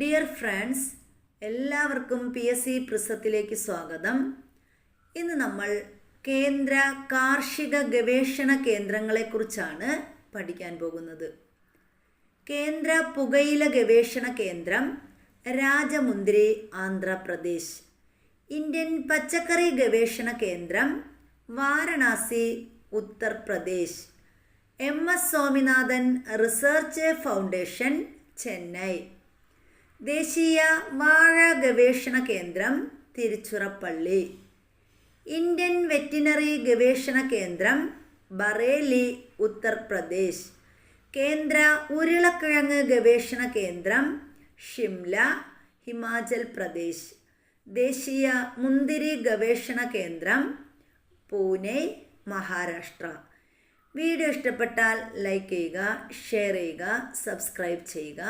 Dear friends എല്ലാവർക്കും P S C പ്രിസത്തിലേക്ക് സ്വാഗതം. ഇന്ന് നമ്മൾ കേന്ദ്ര കാർഷിക ഗവേഷണ കേന്ദ്രങ്ങളെക്കുറിച്ചാണ് പഠിക്കാൻ പോകുന്നത്. കേന്ദ്ര പുകയില ഗവേഷണ കേന്ദ്രം രാജമുന്ദ്രി ആന്ധ്രാപ്രദേശ്. ഇന്ത്യൻ പച്ചക്കറി ഗവേഷണ കേന്ദ്രം Varanasi Uttar Pradesh. M S Swaminathan research foundation Chennai. ദേശീയ വാഴ ഗവേഷണ കേന്ദ്രം തിരുച്ചിറപ്പള്ളി. ഇന്ത്യൻ വെറ്റിനറി ഗവേഷണ കേന്ദ്രം ബറേലി ഉത്തർപ്രദേശ്. കേന്ദ്ര ഉരുളക്കിഴങ്ങ് ഗവേഷണ കേന്ദ്രം ഷിംല ഹിമാചൽ പ്രദേശ്. ദേശീയ മുന്തിരി ഗവേഷണ കേന്ദ്രം പൂനെ മഹാരാഷ്ട്ര. വീഡിയോ ഇഷ്ടപ്പെട്ടാൽ ലൈക്ക് ചെയ്യുക ഷെയർ ചെയ്യുക സബ്സ്ക്രൈബ് ചെയ്യുക.